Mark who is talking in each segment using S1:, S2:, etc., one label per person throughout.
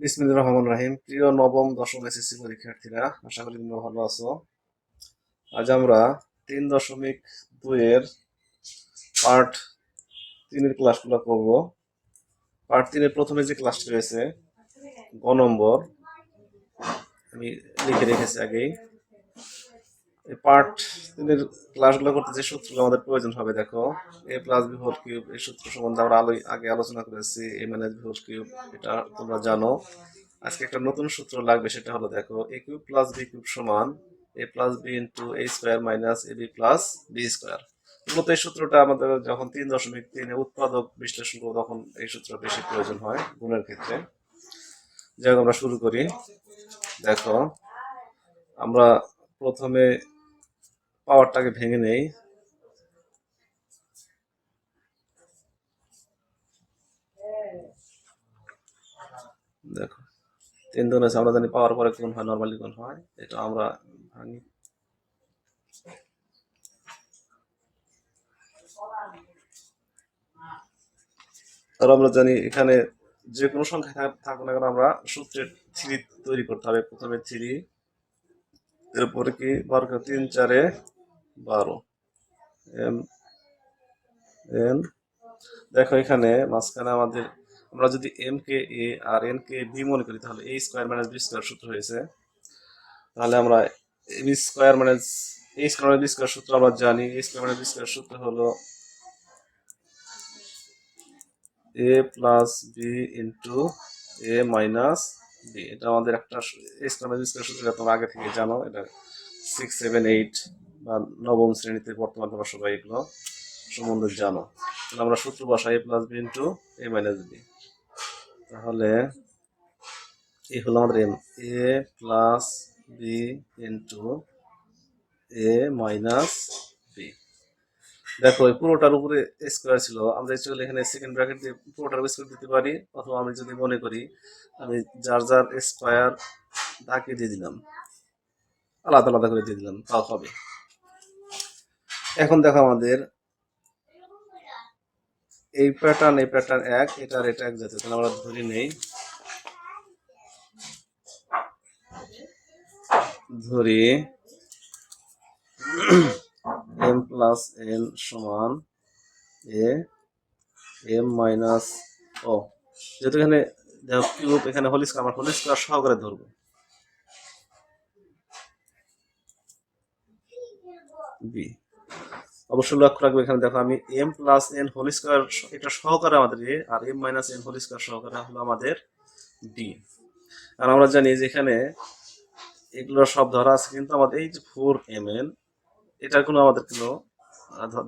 S1: বিসমিল্লাহির রহমান রাহিম। প্রিয় নবম, দশম এসএসসি পরীক্ষার্থীরা, আশা করি তোমরা ভালো আছো। আজ আমরা তিন দশমিক দুইয়ের পার্ট তিনের ক্লাসগুলো করব। পার্ট তিনের প্রথমে যে ক্লাসটি রয়েছে, গ নম্বর, আমি লিখে রেখেছি আগেই। এই পার্ট তিনের ক্লাসগুলো করতে যে সূত্রগুলো আমাদের প্রয়োজন হবে, দেখো। A plus B whole cube এই সূত্র সম্বন্ধে আমরা আলো আগে আলোচনা করেছি। A minus B whole cube এটা তোমরা জানো। আজকে একটা নতুন সূত্র লাগবে, সেটা হলো, দেখো A cube plus B cube সমান A plus B into A square minus A B plus B square মূলত এই সূত্রটা আমাদের যখন তিন দশমিক তিনে উৎপাদক বিশ্লেষণ করব, তখন এই সূত্র বেশি প্রয়োজন হয় গুণের ক্ষেত্রে। যাই আমরা শুরু করি। দেখো, আমরা প্রথমে পাওয়ারটাকে ভেঙে নেই। দেখো, তিন দুন আছে, আমরা জানি পাওয়ার পরে কোন হয় নর্মালি কোন হয়, এটা আমরা ভাঙি। আর আমরা জানি এখানে যে কোনো সংখ্যা থাক- থাকুক না কেন, আমরা সূত্রের থ্রি তৈরি করতে হবে। প্রথমে থ্রি, এরপরে কি? বর্গ তিন, চারে বারো। এম, এন, দেখো এখানে মাঝখানে আমাদের, আমরা যদি এম কে এ আর এন কে বি মনে করি, তাহলে A square minus B square সূত্র হয়েছে। তাহলে আমরা B square minus, A square minus B square সূত্র আমরা জানি, A square minus B square সূত্র হলো A plus B into A minus B. এটা আমাদের একটা A square minus B square সূত্র তোমরা আগে থেকে জানো, এটা সিক্স সেভেন এইট বা নবম শ্রেণীতে বর্তমান তোমরা সবাই এগুলো সম্বন্ধে জানো। তাহলে আমরা সূত্র বসাই A plus B into A minus B তাহলে এই হলো আমাদের M A plus B into A minus B দেখো, এই পুরোটার উপরে স্কোয়ার ছিল। আমরা অ্যাকচুয়ালি এখানে সেকেন্ড ব্র্যাকেট দিয়ে পুরোটার স্কোয়ার দিতে পারি। অথবা আমি যদি মনে করি, আমি যার যার স্কোয়ার দাগে দিয়ে দিলাম, আলাদা আলাদা করে দিয়ে দিলাম, তাও হবে। এখন দেখো আমাদের এই প্যাটার্ন এই প্যাটার্ন এক এটা আর এটা এক জাতীয়, তাহলে আমরা ধরে নেই। ধরি এম প্লাস এন সমান এ এম মাইনাস ও যেহেতু এখানে কিউব এখানে হোল আমার হোল স্কোয়ার সহকারে ধরবো। বি অবশ্যই লক্ষ্য রাখবে এখানে, দেখো আমি M plus N whole square এটা সহকারে আমাদের A R M minus N whole square সহকারে হলো আমাদের ডি আর আমরা জানি যে এখানে এগুলো সব ধরা আছে, কিন্তু আমাদের এই যে ফোর এম এন এটার কোনো আমাদের কোনো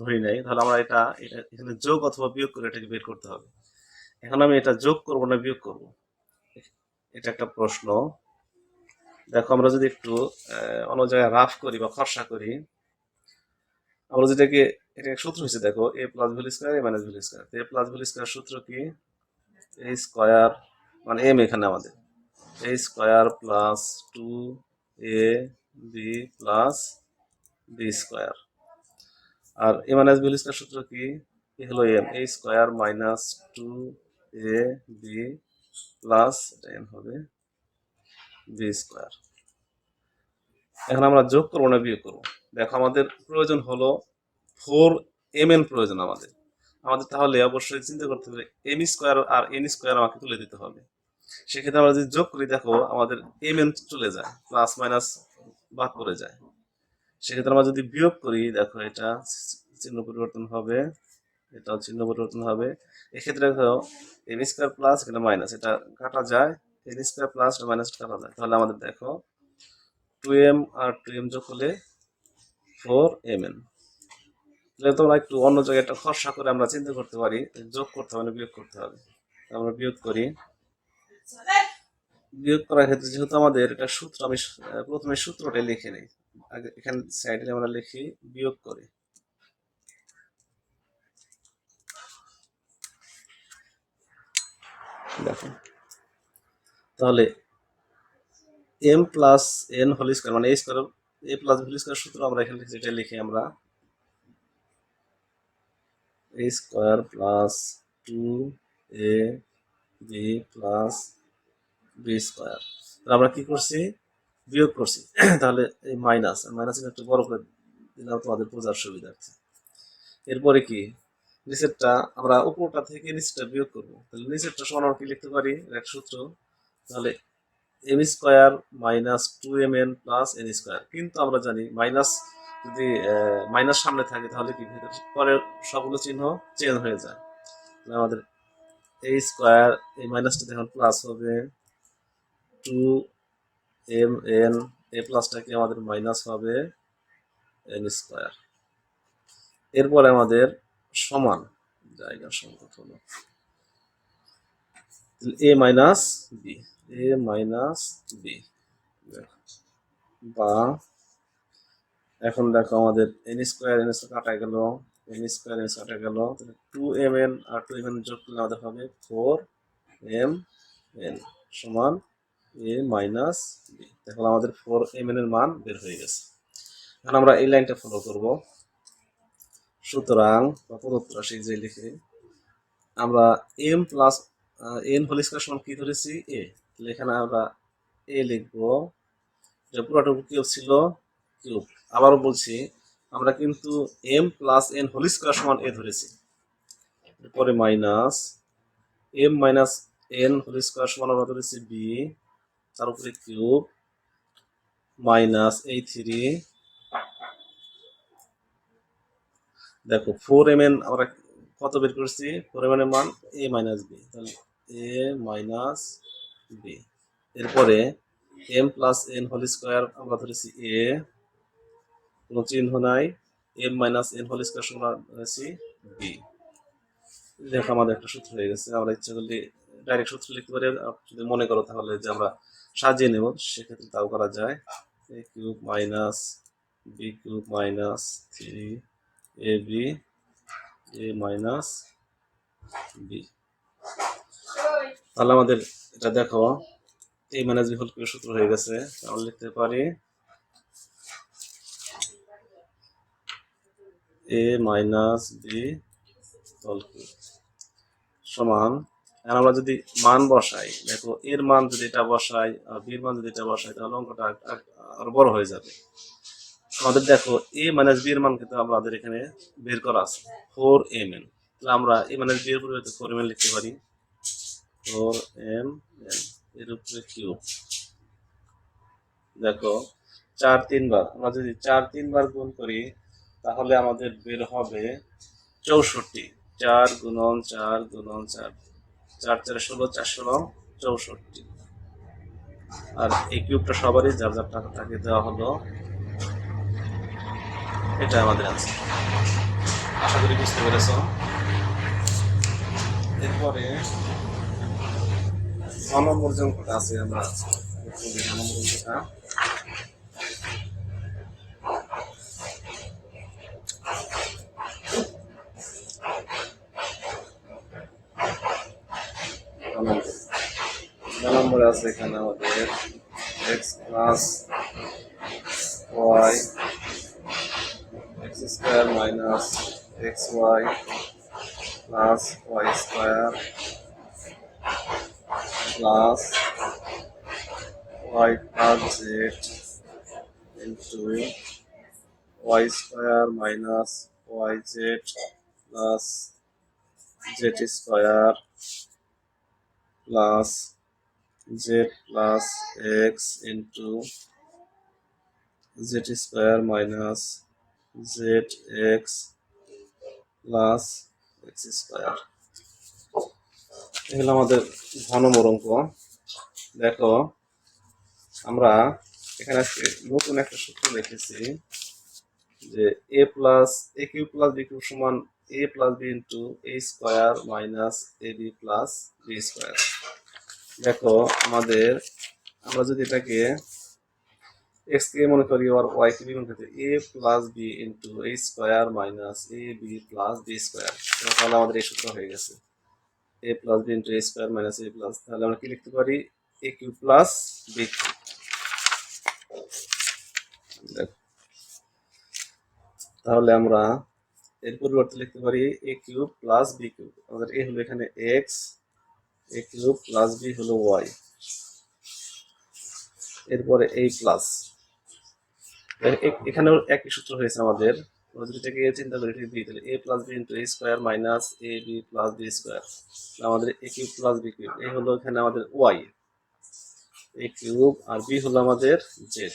S1: ধরি নাই। তাহলে আমরা এটা এটা এখানে যোগ অথবা বিয়োগ করে এটাকে বের করতে হবে। এখন আমি এটা যোগ করব না বিয়োগ করব? এটা একটা প্রশ্ন। দেখো আমরা যদি একটু অন্য জায়গায় রাফ করি বা খরসা করি আমরা যেটাকে, এটা সূত্র হয়েছে, দেখো A plus value square A minus value square A plus value square সূত্র কি? এ স্কোয়ার মানে এম এখানে আমাদের। A square plus two A B plus B square R A minus value square সূত্র কি? এ হলো M A square minus two A B plus M হবে B square এখন আমরা যোগ করব না বিয়োগ করব? দেখো, আমাদের প্রয়োজন হলো ফোর এম এন প্রয়োজন আমাদের। আমাদের তাহলে অবশ্যই চিন্তা করতে হবে এম স্কোয়ার আর এন স্কোয়ার আমাকে তুলে দিতে হবে। সেক্ষেত্রে আমরা যদি যোগ করি, দেখো, আমাদের এম এন চলে যায় প্লাস মাইনাস বাদ পড়ে যায়। সেক্ষেত্রে আমরা যদি বিয়োগ করি, দেখো, এটা চিহ্ন পরিবর্তন হবে, এটাও চিহ্ন পরিবর্তন হবে। এক্ষেত্রে দেখো এম স্কোয়ার প্লাস এটা মাইনাস এটা কাটা যায় এন স্কোয়ার প্লাস মাইনাস কাটা যায়। তাহলে আমাদের দেখো টু এম আর টু এম যোগ হলে ফোর এম এন তাহলে তোমরা একটু অন্য জায়গায় একটা খরচা করে আমরা চিন্তা করতে পারি, যোগ করতে হবে বিয়োগ করতে হবে। আমরা বিয়োগ করি। বিয়োগ করার ক্ষেত্রে যেহেতু আমাদের এটা সূত্র, আমি প্রথমে সূত্রটা লিখে নিই। আগে এখানে সাইডে আমরা লিখি, বিয়োগ করে। দেখো। তাহলে M plus N whole square মানে A square A plus whole square সূত্র আমরা এখানে যেটা লিখি আমরা। Square plus 2 a b plus b B square আমরা কি করছি? বিয়োগ করছি। তাহলে এই মাইনাস মাইনাস একটু বড় করে দিলাম তোমাদের বোঝার সুবিধার্থে। এরপরে কি? নিচেরটা আমরা উপরটা থেকে নিচেরটা বিয়োগ করব। তাহলে নিচেরটা সমান কি লিখতে পারি, এক সূত্র। তাহলে M square minus two M N plus N square কিন্তু আমরা জানি মাইনাস যদি মাইনাস সামনে থাকে, তাহলে কি পরের সবগুলো চিহ্ন চেঞ্জ হয়ে যায়। আমাদের এই স্কোয়ার এই মাইনাসটা দেখুন প্লাস হবে টু এম এন এ প্লাসটা কি আমাদের মাইনাস হবে এন স্কোয়ার এরপরে আমাদের সমান, জায়গার সংখ্যা হলো A minus B A minus B. বা, এখন দেখো আমাদের এন স্কোয়ার এন স্কোয়ার কাটা গেল এন স্কোয়ার এন কাটা গেল টু এম এন আর টু এম এন যোগ করলে আমাদের হবে ফোর এম এন সমান এ মাইনাস বি দেখো আমাদের ফোর এম এন এর মান বের হয়ে গেছে। এখন আমরা এই লাইনটা ফলো করব। সুতরাং, বা প্রদত্ত রাশি যে লিখে, আমরা M plus N whole square সমান কি ধরেছি? এ এখানে আমরা এ লিখব যে পুরোটুকু কিউব ছিল কিউব। আবারও বলছি, আমরা কিন্তু M plus N whole square সমান এ ধরেছি। এরপরে minus M minus N whole square সমান আমরা ধরেছি বি তার উপরে কিউব মাইনাস এই থ্রি দেখো ফোর এম এন আমরা কত বের করেছি? ফোর এম এর মান এ মাইনাস বি তাহলে এ মাইনাস বি এরপরে M plus N whole square আমরা ধরেছি এ কোনো চিহ্ন নাই। M minus N whole square সমান ধরেছি বি দেখো আমাদের একটা সূত্র হয়ে গেছে, আমরা ইচ্ছা করলে ডাইরেক্ট সূত্র লিখতে পারি। যদি মনে করো তাহলে যে আমরা সাজিয়ে নেব, সেক্ষেত্রে তাও করা যায়। A cube minus B cube minus three A B A minus B তাহলে আমাদের এটা দেখো এ মাইনাস বি কিউব সূত্র হয়ে গেছে আমরা লিখতে পারি এ মাইনাস বি হোল সমান আর আমরা যদি মান বসাই, দেখো এর মান যদি এটা বসাই আর বির মান যদি এটা বসাই, তাহলে অঙ্কটা আরও বড় হয়ে যাবে। আমাদের দেখো এ মাইনাস বি এর মান কিন্তু আমাদের এখানে বের করা আছে, ফোর এম এন। তাহলে আমরা এ মাইনাস বি এর পরিবর্তে ফোর এম এন লিখতে পারি। ফোর এম এন, এর উপরে কিউব দেখো, চার তিনবার, আমরা যদি চার তিনবার গুণ করি, তাহলে আমাদের বের হবে চৌষট্টি। চার গুণন চার গুণন চার। চার চার ষোলো চার ষোলো, চৌষট্টি। আর এই কিউবটা সবারই, যার যার টাকা তাকে দেওয়া হলো এটা আমাদের আছে আশা করি বুঝতে পেরেছ। এরপরে ন নম্বর যে অঙ্কটা আছে, আমরা নম্বরে আছে এখানে আমাদের X plus Y X square minus X Y plus Y square plus Z into Y square minus Y Z plus Z square plus Z plus X into Z square minus Z X plus X square এগুলো আমাদের ঘনমূল অঙ্ক দেখো, আমরা এখানে নতুন একটা সূত্র লিখেছি যে A plus A cube plus B cube সমান A plus B into A square minus A B plus B square দেখো, আমাদের, আমরা যদি এটাকে এক্স কে মনে করি আর ওয়াই কে মনে করি A plus B into A square minus A B plus B square তাহলে আমাদের এই সূত্র হয়ে গেছে। A plus B into A square minus A plus তাহলে আমরা কি লিখতে পারি? A cube plus B cube তাহলে আমরা এর পরিবর্তে লিখতে পারি A cube plus B cube আমাদের এ হলো এখানে X A cube plus B হলো ওয়াই এরপরে এই প্লাস এখানেও একই সূত্র হয়েছে আমাদের। আমরা যদি এটাকে চিন্তা করি বি তাহলে A plus B into A square minus A B plus B square আমাদের A cube plus B cube এই হলো এখানে আমাদের ওয়াই এ কিউব আর বি হলো আমাদের জেড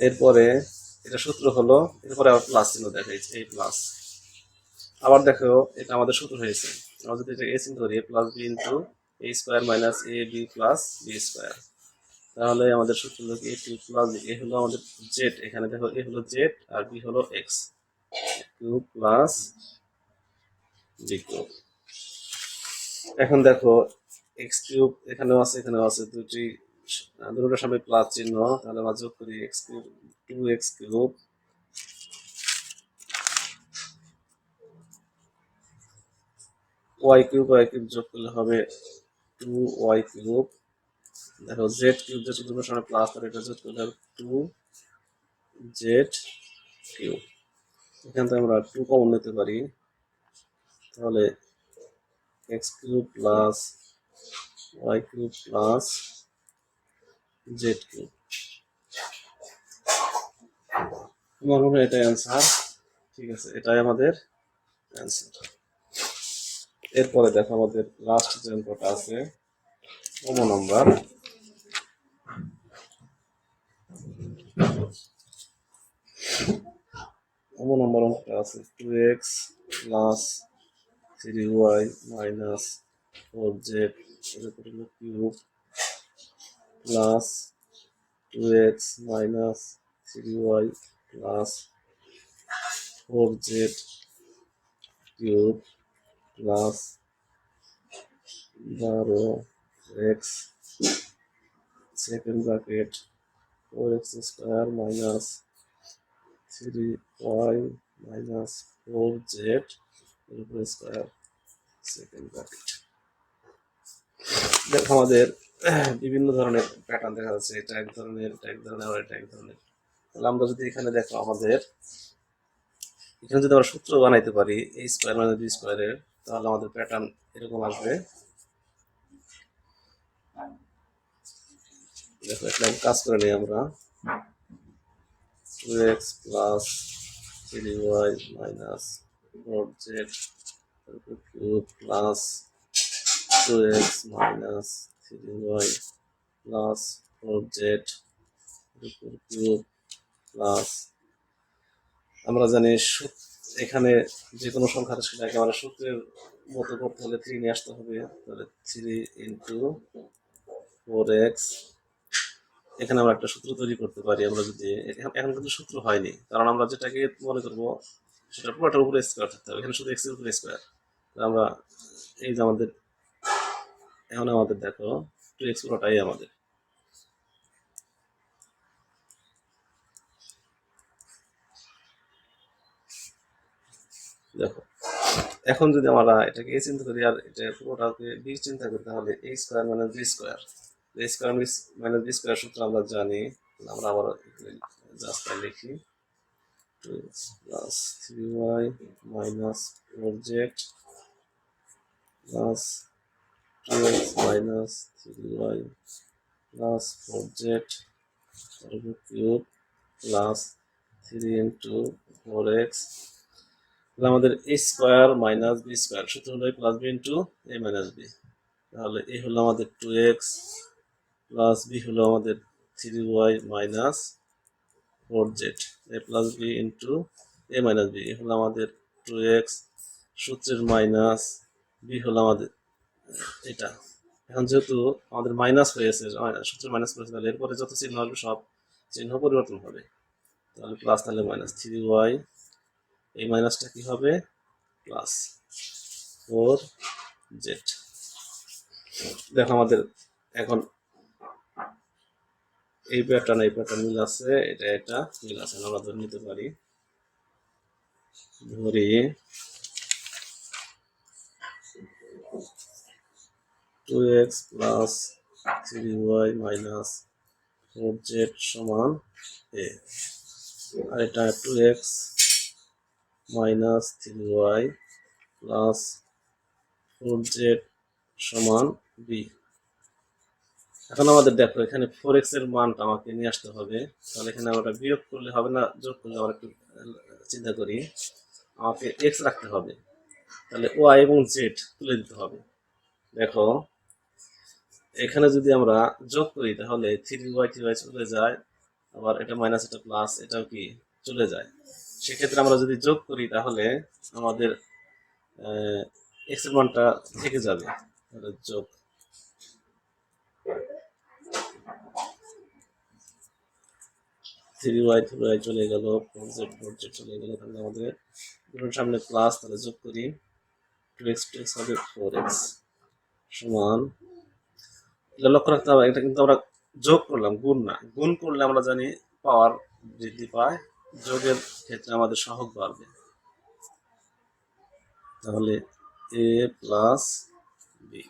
S1: এরপরে এটা সূত্র হলো, এরপরে আবার প্লাস চিহ্ন দেখাইছে এই প্লাস আবার দেখো, এটা আমাদের সূত্র হয়েছে। আমরা যদি এটা এ চিহ্ন করি A plus B into A square minus A B plus B square তাহলে আমাদের সূত্র হলো এ কিউব প্লাস এ হলো আমাদের জেড এখানে দেখো এ হলো জেড আর বি হলো X cube plus B cube এখন দেখো এক্স কিউব এখানেও আছে এখানেও আছে। দুটি, দুটোর সামনে প্লাস চিহ্ন, তাহলে আমরা যোগ করি X cube two X cube Y cube Y cube যোগ করলে হবে টু ওয়াই কিউব দেখো জেড কিউব জেড দুটোর সামনে প্লাস আর এটা যোগ করলে টু জেড কিউব এখান থেকে আমরা টু কমন নিতে পারি। তাহলে X cube plus Y cube plus Z cube আমার মনে হয় এটাই অ্যান্সার ঠিক আছে, এটাই আমাদের অ্যান্সার এরপরে দেখো আমাদের লাস্ট যে অঙ্কটা আছে ওমো নাম্বার ওমো নাম্বার অঙ্কটা আছে two X plus three Y minus four Z উপরে হলো cube plus two X minus three Y plus four Z cube plus বারো X second bracket four X square minus three Y minus four Z এর উপরে square second দেখো, আমাদের বিভিন্ন ধরনের pattern দেখা যাচ্ছে এটা এক ধরনের এটা এক ধরনের আর এটা এক ধরনের। তাহলে আমরা যদি এখানে দেখো আমাদের, এখানে যদি আমরা সূত্র বানাইতে পারি এই স্কোয়ার মানে বি স্কোয়ারের তাহলে আমাদের প্যাটার্ন এরকম আসবে। দেখো, একটা কাজ করে নিই আমরা। Two X plus three Y minus four Z cube plus two X minus three Y plus four Z cube plus আমরা জানি এখানে যে কোনো সংখ্যার সেটাকে আমরা সূত্রের মতো করতে হলে থ্রি নিয়ে আসতে হবে। তাহলে থ্রি ইন্টু ফোর এক্স এখানে আমরা একটা সূত্র তৈরি করতে পারি, আমরা যদি এখন কিন্তু সূত্র হয়নি, কারণ আমরা যেটাকে মনে করব সেটা পুরোটার উপরে স্কোয়ার থাকতে হবে, এখানে শুধু এক্সের উপরে স্কোয়ার আমরা এই যে আমাদের, এখন আমাদের দেখো টু এক্স পুরোটাই আমাদের। দেখো, এখন যদি আমরা এটাকে এ চিন্তা করি আর এটা পুরোটাকে বি চিন্তা করি, তাহলে এ স্কোয়ার মানে বি স্কোয়ার স্কোয়ার মানে বি স্কোয়ার সূত্র আমরা জানি আমরা আবার জাস্ট লিখি two plus three Y minus four Z plus two X minus three Y plus four Z cube plus three into four X আমাদের A square minus B square সূত্র হলো plus B into A minus B তাহলে A হলো আমাদের two x plus B হলো আমাদের three Y minus four Z. A plus B into A minus B. A হলো আমাদের টু এক্স সূত্রের মাইনাস বি হলো আমাদের এটা। এখন যেহেতু আমাদের মাইনাস হয়েছে সূত্রের মাইনাস করেছে তাহলে এরপরে যত চিহ্ন হবে সব চিহ্ন পরিবর্তন হবে। তাহলে প্লাস, তাহলে মাইনাস। থ্রি ওয়াই, এই মাইনাসটা কি হবে? Plus four Z. দেখো আমাদের এখন এই প্যাটার্ন এই প্যাটার্ন মিল আছে, এটা এটা মিল আছে, আমরা ধরে নিতে পারি। ধরি। Two X plus three Y minus four Z সমান এ আর এটা two X minus three Y plus four Z সমান বি এখন আমাদের দেখো, এখানে ফোর এক্সের মানটা আমাকে নিয়ে আসতে হবে। তাহলে এখানে আমরা বিয়োগ করলে হবে না, যোগ করলে আমরা একটু চিন্তা করি। আমাকে এক্স রাখতে হবে। তাহলে ওয়াই এবং জেড তুলে দিতে হবে। দেখো, এখানে যদি আমরা যোগ করি, তাহলে থ্রি ওয়াই থ্রি ওয়াই চলে যায়। আবার এটা মাইনাস এটা প্লাস এটাও কি চলে যায়। সেক্ষেত্রে আমরা যদি যোগ করি, তাহলে আমাদের এক্সের মানটা থেকে যাবে। যোগ থ্রি ওয়াই থ্রি ওয়াই চলে গেল, ফোর জেড ফোর জেড চলে গেল, তাহলে আমাদের দুটোর সামনে প্লাস তাহলে যোগ করি টু এক্স টু এক্স হবে ফোর এক্স সমান এটা লক্ষ্য রাখতে হবে, এটা কিন্তু আমরা যোগ করলাম, গুণ না, গুণ করলে আমরা জানি পাওয়ার বৃদ্ধি পায়, যোগের ক্ষেত্রে আমাদের সহগ বাড়বে। তাহলে এ প্লাস বি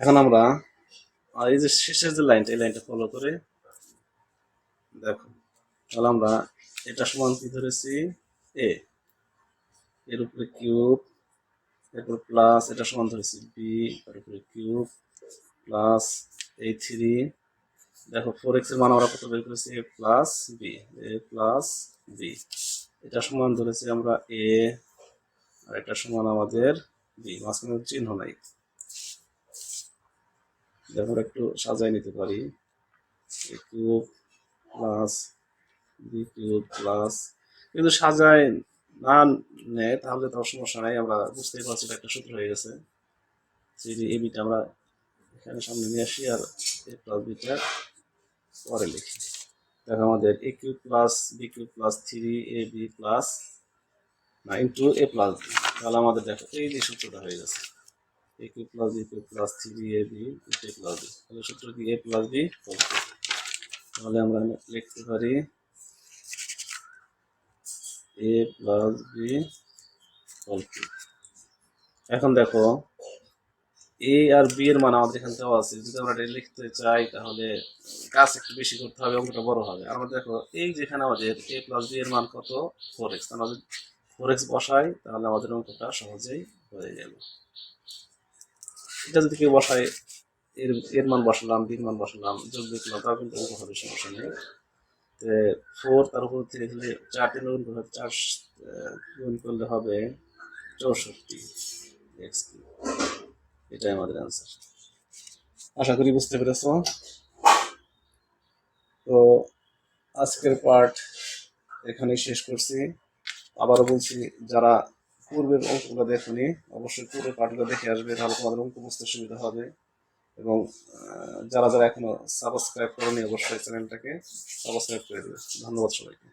S1: এখন আমরা আর এই যে শেষের যে লাইনটা, এই লাইনটা ফলো করে, দেখো, তাহলে আমরা এটা সমান কি ধরেছি? এ এর উপরে কিউব, এরপর প্লাস এটা সমান ধরেছি বি তার উপরে কিউব প্লাস এই থ্রি দেখো ফোর এক্সের মান আমরা কত বের করেছি? A plus B A plus B এটা সমান ধরেছি আমরা এ আর এটা সমান আমাদের বি মাঝখানে চিহ্ন নাই। দেখো একটু সাজাই নিতে পারি। প্লাস বি কিউব প্লাস কিন্তু সাজায় না নেয়, তাহলে তো সমস্যা নাই, আমরা বুঝতেই পারছি এটা একটা সূত্র হয়ে গেছে। থ্রি এ বিটা আমরা এখানে সামনে নিয়ে আসি আর এ প্লাস বিটা পরে লিখি। দেখো আমাদের A cube plus B cube plus three A B plus না ইন্টু এ প্লাস তাহলে আমাদের দেখো এই যে সূত্রটা হয়ে গেছে। A cube plus B plus three A B A plus B তাহলে সূত্র কি এ প্লাস বি তাহলে আমরা লিখতে পারি এ প্লাস বি এখন দেখো এ আর বি এর মান আমাদের এখানে দেওয়া আছে। যদি আমরা এটা লিখতে চাই, তাহলে কাজ একটু বেশি করতে হবে, অঙ্কটা বড় হবে। আর আমরা দেখো, এই যেখানে আমাদের এ প্লাস বি এর মান কত? ফোর এক্স আমরা যদি ফোর এক্স বসাই, তাহলে আমাদের অঙ্কটা সহজেই হয়ে গেল। এটা যদি কেউ বসায়, এর এর মান বসালাম, বির মান বসালাম যোগ দেখলাম তাও কিন্তু অঙ্ক হবে, সমস্যা নেই। তো ফোর তার উপর থেকে দিলে চার তিন গুণ করলে, চার গুণ করলে হবে চৌষট্টি এক্স এটাই আমাদের অ্যান্সার আশা করি বুঝতে পেরেছ। তো আজকের পার্ট এখানেই শেষ করছি। আবারও বলছি, যারা পূর্বের অঙ্কগুলো দেখুনি, অবশ্যই পূর্বের পাঠগুলো দেখে আসবে, তাহলে তোমাদের অঙ্ক বুঝতে সুবিধা হবে। এবং যারা যারা এখনও সাবস্ক্রাইব করেনি, অবশ্যই চ্যানেলটাকে সাবস্ক্রাইব করে দেবে ধন্যবাদ সবাইকে।